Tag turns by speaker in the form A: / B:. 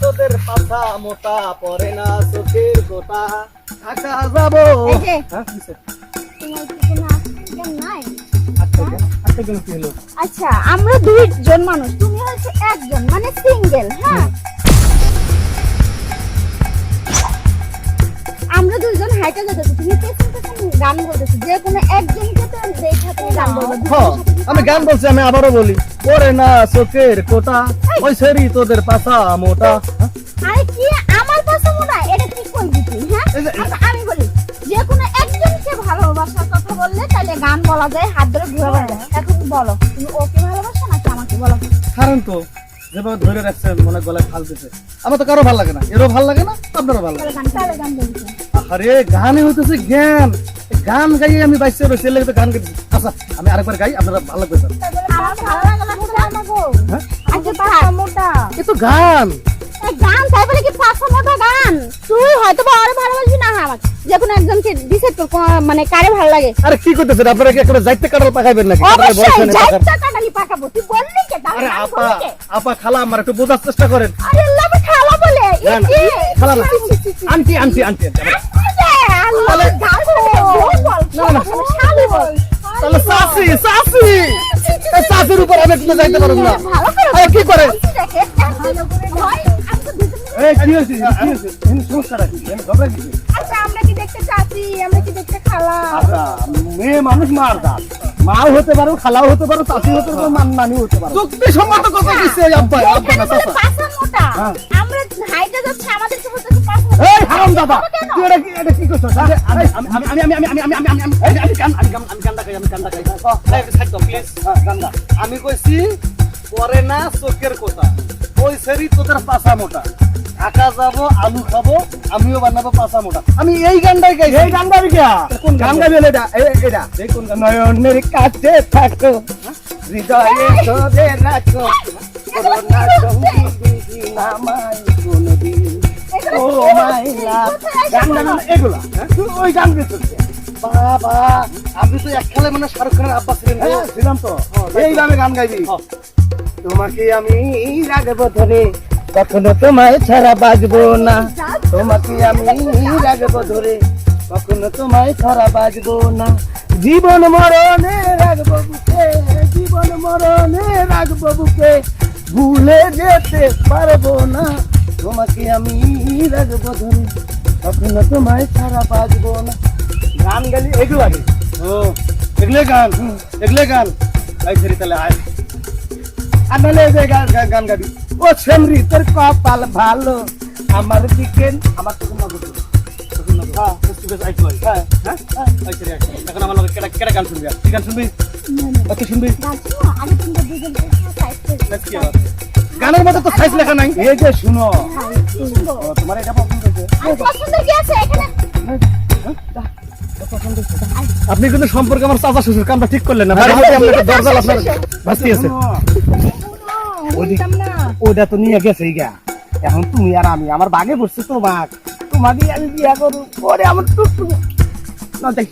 A: তোদের মোটা পরে না চোখের গোটা। ঢাকা যাব। হ্যাঁ,
B: নাই?
A: আচ্ছা, আচ্ছা?
B: আচ্ছা আমরা দুইজন মানুষ তুমি হচ্ছে একজন মানে সিঙ্গেল হ্যাঁ? আমরা দুইজন হাইটে যেতেছি তুমি পেছন পেছন গান বলতেছি যে কোনো একজনকে তো দেখা তুমি গান বলবে
A: হ্যাঁ, আমি গান বলছি আমি আবারও বলি পরে না চোখের কোটা। ওই সেরি তোদের পাছা মোটা?
B: আরে কি? আমার মনে হয় এটা ঠিক করবি তুই হ্যাঁ? আচ্ছা, আমি বলি যে কোনো একজনকে ভালোবাসার কথা বললে তাহলে গান বলা যায় হাত ধরে ঘুরে বলা যায়। এখন বলো তুমি ওকে ভালোবাসো নাকি আমাকে বলো?
A: কারণ তো যেভাবে ধরে রাখছে মনে গলায় ফাল দিছে। আমার তো কারও ভালো লাগে না। এরও ভালো লাগে না আপনারও ভালো লাগে আরে গানে হইতেছে জ্ঞান। গান গাইয়ে আমি বাইসে রয়েছি এর গান গাইতেছি আচ্ছা আমি আরেকবার গাই আপনারা ভালো লাগবে স্যার
B: আমার ভালো লাগে না মোটা আমাগো
A: হ্যাঁ?
B: আচ্ছা পাঁচা মোটা
A: এ তো গান
B: গান তাই বলে কি পাঁচা মোটা গান তুই হয়তো বা আরও ভালোবাসবি না যে কোনো একজনকে ডিসাইড কর কোন- মানে কারে ভালো লাগে
A: আরে কি করতেছেন আপনারা কি একটা যাইতে কাটাল পাকাইবেন নাকি
B: অবশ্যই
A: হয়নি
B: কাটালি পাকাবো তুই বললি কে
A: আরে আপা
B: বললি কে?
A: আপা খালা আমার একটু বোঝার চেষ্টা করেন
B: আরে আল্লাহ খালা বলে ইয়ে,
A: খালা। Aunty aunty aunty aunty.
B: আল্লাহ,
A: না, না। তাহলে সাসি সাসি! সাসির উপর আমি একটু যাইতে পারব না। আরে কি করে? এই কি হয়েছে? কি হয়েছে? এখানে সমস্যা রাখি আমি ঘবরা কিছু
B: আচ্ছা আমরা কি দেখতে চাচ্ছি? আমরা কি দেখতে খালা
A: আচ্ছা মেয়ে মানুষ মার দাস মাও হতে পারো খালাও হতে পারো চাচি হতে পারো মান নানিও হতে পারো যুক্তি সম্মত কথা দিচ্ছে আব্বা আব্বা না চাচা হ্যাঁ।
B: আমরা হাইটে যাচ্ছি আমাদের কি বলতেছে পাঁচা
A: এই হারাম দাদা তুই এটা কি এটা কি করছস আমি আমি আমি আমি আমি আমি আমি আমি আমি আমি এই, আমি গান আমি গান আমি আমি গান গাই সাইড দাও প্লিজ হ্যাঁ আমি কইছি পরে না চোখের কথা ওই সেরি তোদের পাছা মোটা ঢাকা যাব আলু খাব আমিও বানাবো পাছা মোটা। আমি এই গানটাই গাই এই গান গাবি কে কোন গান? গাবি এটা এটা। এই কোন গান? নয়নের কাছে থাকো হৃদয়ে ধরে রাখো করোনা সঙ্গী নামাই কোনদিন ও মাইলা। গান গান এগুলা হ্যাঁ? ওই গান বাবা আপনি তো এক খেলে মানে শাহরুখ খানের আব্বা ছিলেন গো। ছিলাম তো। এইভাবে গান গাইবি। তোমাকে আমি রাখব ধরে কখনো তোমায় ছাড়া বাজবো না। তোমাকে আমি রাখব ধরে কখনো তোমায় ছাড়া বাজবো না। জীবন মরণে রাখব বুকে জীবন মরণে রাখব বুকে ভুলে যেতে পারব না। তোমাকে আমি রাখব ধরে কখনো তোমায় ছাড়া বাজবো না। গান গালি এগুলো আগে। ও এগুলো গান হুম, এগুলো গান। আই ফেরি তাহলে আয়। আমি নাহলে গান গাবি। ও সেমরি তোর কপাল ভালো। আমার দিকে আমার তো গান হ্যাঁ, হ্যাঁ, হ্যাঁ। গান শুনবি? শুনবি? গানের মতো তো সাইজ লেখা নাই। এই যে শুনো। তোমার এটা পছন্দ আপনি কিন্তু সম্পর্কে আমার চাচা শ্বশুর কামটা ঠিক করলেন না। দরজা আপনার
B: বুঝতাম না।
A: ওটা তো নিয়ে গেছে গা। এখন তুমি আর আমি আমার বাগে বসছি তোমাক। তোমাকে আমি বিয়া করব। পরে আমার টুকটুক। না দেখ।